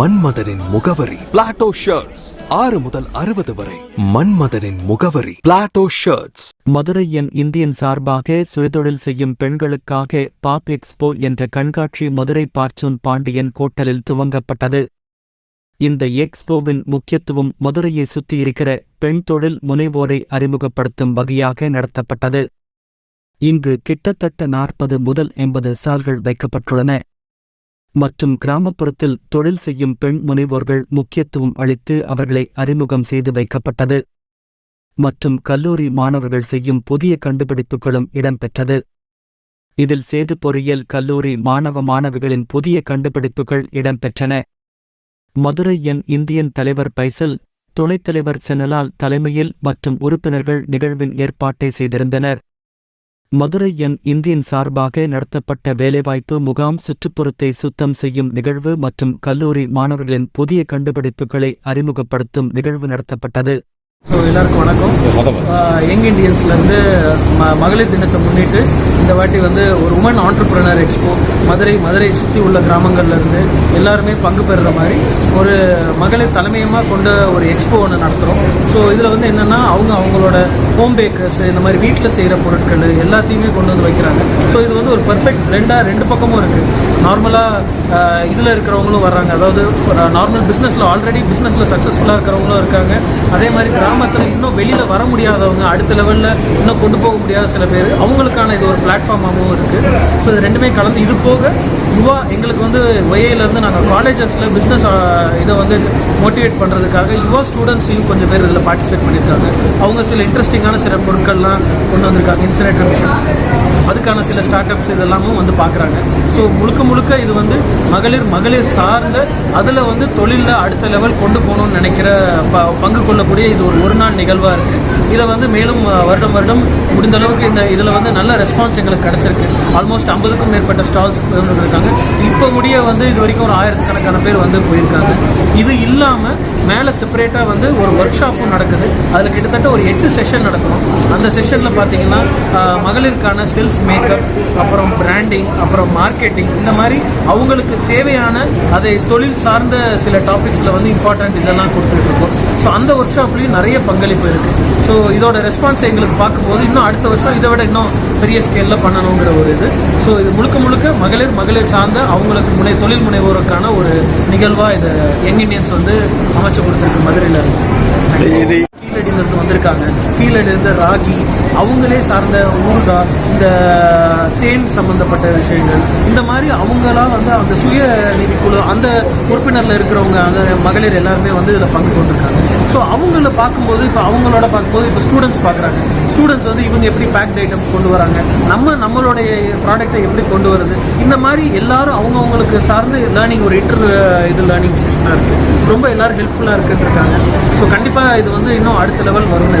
மன்மதனின் முகவரி. Plato shirts ஆறு முதல் அறுபது வரை. மன்மதனின் முகவரி. பிளாட்டோ ஷர்ட்ஸ் மதுரை என் இந்தியன் சார்பாக சுயதொழில் செய்யும் பெண்களுக்காக பாப் எக்ஸ்போ என்ற கண்காட்சி மதுரை பார்ச்சூன் பாண்டியன் கோட்டலில் துவங்கப்பட்டது. இந்த எக்ஸ்போவின் முக்கியத்துவம் மதுரையை சுற்றியிருக்கிற பெண் தொழில் முனைவோரை அறிமுகப்படுத்தும் வகையாக நடத்தப்பட்டது. இங்கு கிட்டத்தட்ட நாற்பது முதல் எண்பது சால்கள் வைக்கப்பட்டுள்ளன. மற்றும் கிராமப்புறத்தில் தொழில் செய்யும் பெண் முனைவோர்கள் முக்கியத்துவம் அளித்து அவர்களை அறிமுகம் செய்து வைக்கப்பட்டது. மற்றும் கல்லூரி மாணவர்கள் செய்யும் புதிய கண்டுபிடிப்புகளும் இடம்பெற்றது. இதில் சேது பொறியியல் கல்லூரி மாணவ மாணவிகளின் புதிய கண்டுபிடிப்புகள் இடம்பெற்றன. மதுரை என் இந்தியன் தலைவர் பைசல் துணைத்தலைவர் செனலால் தலைமையில் மற்றும் உறுப்பினர்கள் நிகழ்வின் ஏற்பாட்டை செய்திருந்தனர். மதுரை என் இந்தியன் சார்பாக நடத்தப்பட்ட வேலைவாய்ப்பு முகாம் சுற்றுப்புறத்தை சுத்தம் செய்யும் நிகழ்வு மற்றும் கல்லூரி மாணவர்களின் புதிய கண்டுபிடிப்புகளை அறிமுகப்படுத்தும் நிகழ்வு நடத்தப்பட்டது. ஸோ எல்லாருக்கும் வணக்கம். யங் இண்டியன்ஸ்லேருந்து ம மகளிர் தினத்தை முன்னிட்டு இந்த வாட்டி வந்து ஒரு woman entrepreneur expo Madurai Madurai சுற்றி உள்ள கிராமங்கள்ல இருந்து எல்லாருமே பங்கு பெறுற மாதிரி ஒரு மகளிர் தலைமையமாக கொண்ட ஒரு எக்ஸ்போ ஒன்று நடத்துகிறோம் ஸோ இதில் வந்து என்னென்னா அவங்க அவங்களோட ஹோம் பேக்கர்ஸ் இந்த மாதிரி வீட்டில் செய்கிற பொருட்கள் எல்லாத்தையுமே கொண்டு வந்து வைக்கிறாங்க. ஸோ இது வந்து ஒரு பர்ஃபெக்ட் ரெண்டாக ரெண்டு பக்கமும் இருக்குது நார்மலாக இதில் இருக்கிறவங்களும் வர்றாங்க. அதாவது நார்மல் பிஸ்னஸில் ஆல்ரெடி பிஸ்னஸில் சக்ஸஸ்ஃபுல்லாக இருக்கிறவங்களும் இருக்காங்க. அதே மாதிரி கிராமத்தில் இன்னும் வெளியில் வர முடியாதவங்க அடுத்த லெவலில் இன்னும் கொண்டு போக முடியாத சில பேர் அவங்களுக்கான இது ஒரு பிளாட்ஃபார்மாகவும் இருக்குது ஸோ இது ரெண்டுமே கலந்து இது போக யுவா எங்களுக்கு வந்து ஒய்ஏலேருந்து நாங்கள் காலேஜஸில் பிஸ்னஸ் இதை வந்து மோட்டிவேட் பண்ணுறதுக்காக யுவா ஸ்டூடெண்ட்ஸையும் கொஞ்சம் பேர் இதில் பார்ட்டிசிபேட் பண்ணியிருக்காங்க. அவங்க சில இன்ட்ரெஸ்டிங்கான சில பொருட்கள்லாம் கொண்டு வந்திருக்காங்க இன்சினேட்டர் மிஷின் அதுக்கான சில ஸ்டார்ட் அப்ஸ் இதெல்லாமும் வந்து பார்க்குறாங்க. ஸோ முழுக்க முழுக்க இது வந்து மகளிர் மகளிர் சார்ந்த அதில் வந்து தொழிலில் அடுத்த லெவல் கொண்டு போகணும்னு நினைக்கிற ப பங்கு கொள்ளக்கூடிய இது ஒரு ஒரு நாள் நிகழ்வாக இருக்குது இதை வந்து மேலும் வருடம் வருடம் முடிந்த அளவுக்கு இந்த இதில் வந்து நல்ல ரெஸ்பான்ஸ் எங்களுக்கு கிடச்சிருக்கு. ஆல்மோஸ்ட் ஐம்பதுக்கும் மேற்பட்ட ஸ்டால்ஸ் இருக்காங்க இப்போ முடிய வந்து இது வரைக்கும் ஒரு ஆயிரக்கணக்கான பேர் வந்து போயிருக்காங்க. இது இல்லாமல் மேலே செப்பரேட்டாக வந்து ஒரு ஒர்க் ஷாப்பும் நடக்குது. அதில் கிட்டத்தட்ட ஒரு எட்டு செஷன் நடக்கணும் அந்த செஷனில் பார்த்தீங்கன்னா மகளிருக்கான செல்ஃப் மேக்கப் அப்புறம் பிராண்டிங் அப்புறம் மார்க்கெட்டிங் இந்த மாதிரி அவங்களுக்கு தேவையான அதை தொழில் சார்ந்த சில டாபிக்ஸில் வந்து இம்பார்ட்டன்ட் இதெல்லாம் கொடுத்துட்ருக்கோம் ஸோ அந்த ஒர்க் ஷாப்லேயும் நிறைய பங்களிப்பு இருக்குது ஸோ இதோட ரெஸ்பான்ஸ் எங்களுக்கு பார்க்கும்போது இன்னும் அடுத்த வருஷம் இதை விட இன்னும் பெரிய ஸ்கேலில் பண்ணணுங்கிற ஒரு இது. ஸோ இது முழுக்க முழுக்க மகளிர் மகளிர் சார்ந்த அவங்களுக்கு முனை தொழில் முனைவோருக்கான ஒரு நிகழ்வாக இதை யங் இண்டியன்ஸ் வந்து அமைச்சு கொடுத்துருக்கு மதுரையில் இருக்கு கீழடியிலிருந்து வந்திருக்காங்க. இருந்த ராகி அவங்களே சார்ந்த ஊறுகாய் இந்த தேன் சம்பந்தப்பட்ட விஷயங்கள் இந்த மாதிரி அவங்களா வந்து அந்த சுய நிதிக்குழு அந்த உறுப்பினரில் இருக்கிறவங்க அந்த மகளிர் எல்லாருமே வந்து இதில் பங்கு கொண்டிருக்காங்க. ஸோ அவங்கள பார்க்கும்போது இப்போ அவங்களோட பார்க்கும்போது இப்போ ஸ்டூடெண்ட்ஸ் பார்க்குறாங்க ஸ்டூடெண்ட்ஸ் வந்து இவங்க எப்படி பேக்ட் ஐட்டம்ஸ் கொண்டு வராங்க நம்ம நம்மளுடைய ப்ராடக்ட்டை எப்படி கொண்டு வருது இந்த மாதிரி எல்லாரும் அவங்கவுங்களுக்கு சார்ந்து லேர்னிங் ஒரு இன்டர் இது லேர்னிங் செஷனாக இருக்குது ரொம்ப எல்லாரும் ஹெல்ப்ஃபுல்லாக இருக்குன்னு இருக்காங்க ஸோ கண்டிப்பாக இது வந்து இன்னும் அடுத்த லெவல் வரும்னு